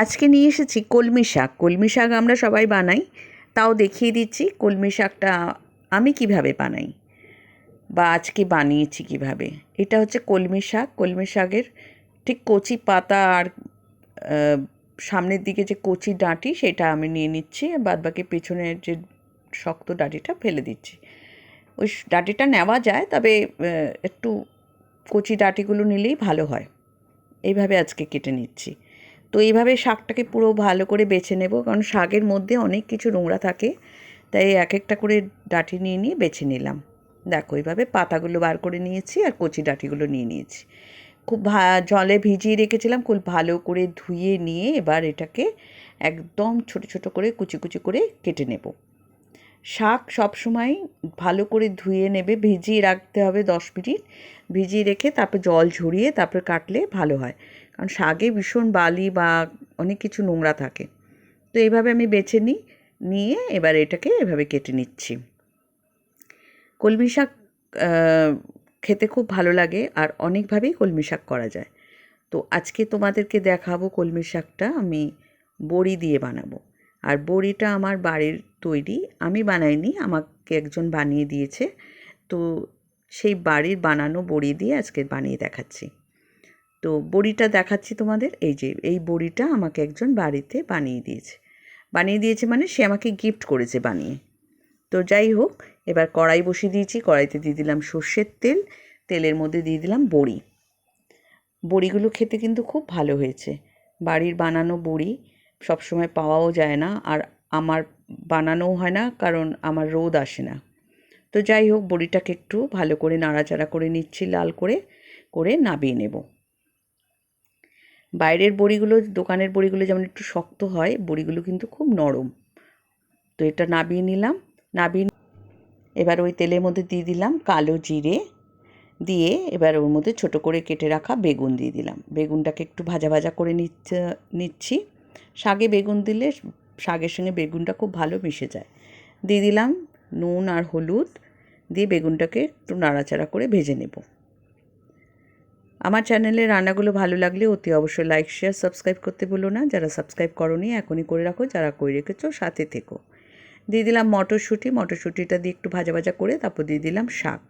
আজকে নিয়ে এসেছি কলমি শাক। কলমি শাক আমরা সবাই বানাই, তাও দেখিয়ে দিচ্ছি কলমি শাকটা আমি কীভাবে বানাই বা আজকে বানিয়েছি কীভাবে। এটা হচ্ছে কলমি শাক। কলমি শাকের ঠিক কচি পাতা আর সামনের দিকে যে কচি ডাঁটি সেটা আমি নিয়ে নিচ্ছি বাদ বাকি পেছনের যে শক্ত ডাঁটিটা ফেলে দিচ্ছি। ওই ডাঁটিটা নেওয়া যায়, তবে একটু কচি ডাঁটিগুলো নিলেই ভালো হয়। এইভাবে আজকে কেটে নিচ্ছি। তো এইভাবে শাকটাকে পুরো ভালো করে বেছে নেব, কারণ শাকের মধ্যে অনেক কিছু নোংরা থাকে। তাই এক একটা করে ডাঁটি নিয়ে নিয়ে বেছে নিলাম। দেখো, এইভাবে পাতাগুলো বার করে নিয়েছি আর কচি ডাঁটিগুলো নিয়ে নিয়েছি। খুব ভা, জলে ভিজিয়ে রেখেছিলাম, খুব ভালো করে ধুয়ে নিয়ে এবার এটাকে একদম ছোট ছোট করে কুচি কুচি করে কেটে নেব। শাক সবসময় ভালো করে ধুয়ে নেবে, ভিজিয়ে রাখতে হবে দশ মিনিট। ভিজিয়ে রেখে তারপর জল ঝরিয়ে তারপর কাটলে ভালো হয়। কারণ শাকে ভীষণ বালি বা অনেক কিছু নোংরা থাকে। তো এইভাবে আমি বেছে নিই নিয়ে এবার এটাকে এভাবে কেটে নিচ্ছি। কলমি শাক খেতে খুব ভালো লাগে আর অনেকভাবেই কলমি শাক করা যায়। তো আজকে তোমাদেরকে দেখাবো কলমি শাকটা আমি বড়ি দিয়ে বানাবো। আর বড়িটা আমার বাড়ির তৈরি। আমি বানাইনি, আমাকে একজন বানিয়ে দিয়েছে। তো সেই বাড়ির বানানো বড়ি দিয়ে আজকে বানিয়ে দেখাচ্ছি। তো বড়িটা দেখাচ্ছি তোমাদের। এই যে, এই বড়িটা আমাকে একজন বাড়িতে বানিয়ে দিয়েছে। বানিয়ে দিয়েছে মানে সে আমাকে গিফট করেছে বানিয়ে। তো যাই হোক, এবার কড়াই বসিয়ে দিয়েছি। কড়াইতে দিয়ে দিলাম সর্ষের তেল, তেলের মধ্যে দিয়ে দিলাম বড়ি। বড়িগুলো খেতে কিন্তু খুব ভালো হয়েছে। বাড়ির বানানো বড়ি সবসময় পাওয়াও যায় না আর আমার বানানোও হয় না, কারণ আমার রোদ আসে না। তো যাই হোক, বড়িটাকে একটু ভালো করে নাড়াচাড়া করে নিচ্ছি, লাল করে করে নাবিয়ে নেব। বাইরের বড়িগুলো, দোকানের বড়িগুলো যেমন একটু শক্ত হয়, বড়িগুলো কিন্তু খুব নরম। তো এটা নাবিয়ে নিলাম, নাবিয়ে এবার ওই তেলের মধ্যে দিয়ে দিলাম কালো জিরে, দিয়ে এবার ওর মধ্যে ছোট করে কেটে রাখা বেগুন দিয়ে দিলাম। বেগুনটাকে একটু ভাজা ভাজা করে নিচ্ছে নিচ্ছি। শাকে বেগুন দিলে শাকের সঙ্গে বেগুনটা খুব ভালো মিশে যায়। দিয়ে দিলাম নুন আর হলুদ, দিয়ে বেগুনটাকে একটু নাড়াচাড়া করে ভেজে নেব। আমার চ্যানেলে রান্নাগুলো ভালো লাগলে অতি অবশ্যই লাইক, শেয়ার, সাবস্ক্রাইব করতে বলো না। যারা সাবস্ক্রাইব করনি, এখনই করে রাখো, যারা করে রেখেছো সাথে থেকো। দিয়ে দিলাম মটরশুঁটি, মটরশুঁটিটা দিয়ে একটু ভাজা ভাজা করে তারপর দিয়ে দিলাম শাক।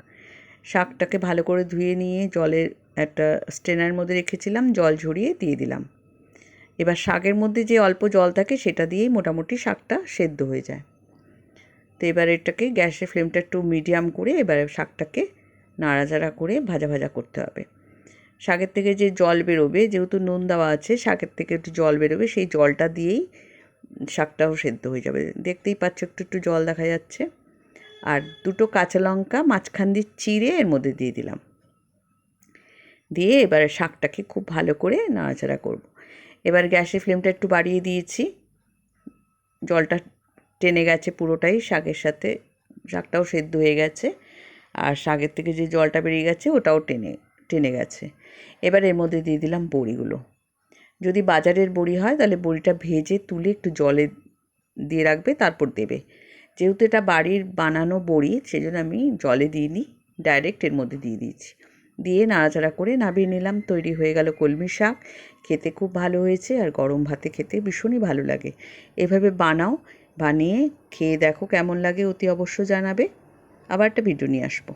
শাকটাকে ভালো করে ধুয়ে নিয়ে জলের একটা স্ট্রেনার মধ্যে রেখেছিলাম, জল ঝরিয়ে দিয়ে দিলাম। এবার শাকের মধ্যে যে অল্প জল থাকে সেটা দিয়েই মোটামুটি শাকটা সেদ্ধ হয়ে যায়। তো এবার এটাকে গ্যাসের ফ্লেমটা একটু মিডিয়াম করে এবার শাকটাকে নাড়াচাড়া করে ভাজা ভাজা করতে হবে। শাকের থেকে যে জল বেরোবে, যেহেতু নুন দেওয়া আছে, শাকের থেকে একটু জল বেরোবে, সেই জলটা দিয়েই শাকটাও সেদ্ধ হয়ে যাবে। দেখতেই পাচ্ছ একটু একটু জল দেখা যাচ্ছে। আর দুটো কাঁচা লঙ্কা মাঝখান দিয়ে চিড়ে এর মধ্যে দিয়ে দিলাম। দিয়ে এবার শাকটাকে খুব ভালো করে নাড়াচাড়া করব। এবার গ্যাসের ফ্লেমটা একটু বাড়িয়ে দিয়েছি। জলটা টেনে গেছে পুরোটাই, শাকের সাথে। শাকটাও সেদ্ধ হয়ে গেছে। আর শাকের থেকে যে জলটা বেরিয়ে গেছে, ওটাও টেনে টেনে গেছে। এবার এর মধ্যে দিয়ে দিলাম বড়িগুলো। যদি বাজারের বড়ি হয়, তাহলে বড়িটা ভেজে তুলে একটু জলে দিয়ে রাখবে, তারপর দেবে। যেহেতু এটা বাড়ির বানানো বড়ি, সেজন্য আমি জলে দিইনি, ডাইরেক্ট এর মধ্যে দিয়ে দিয়েছি। দিয়ে নাড়াচাড়া করে নাবিয়ে নিলাম। তৈরি হয়ে গেল কলমি শাক। খেতে খুব ভালো হয়েছে আর গরম ভাতে খেতে ভীষণই ভালো লাগে। এভাবে বানাও, বানিয়ে খেয়ে দেখো কেমন লাগে অতি অবশ্য জানাবে। আবার একটা ভিডিও নিয়ে আসব।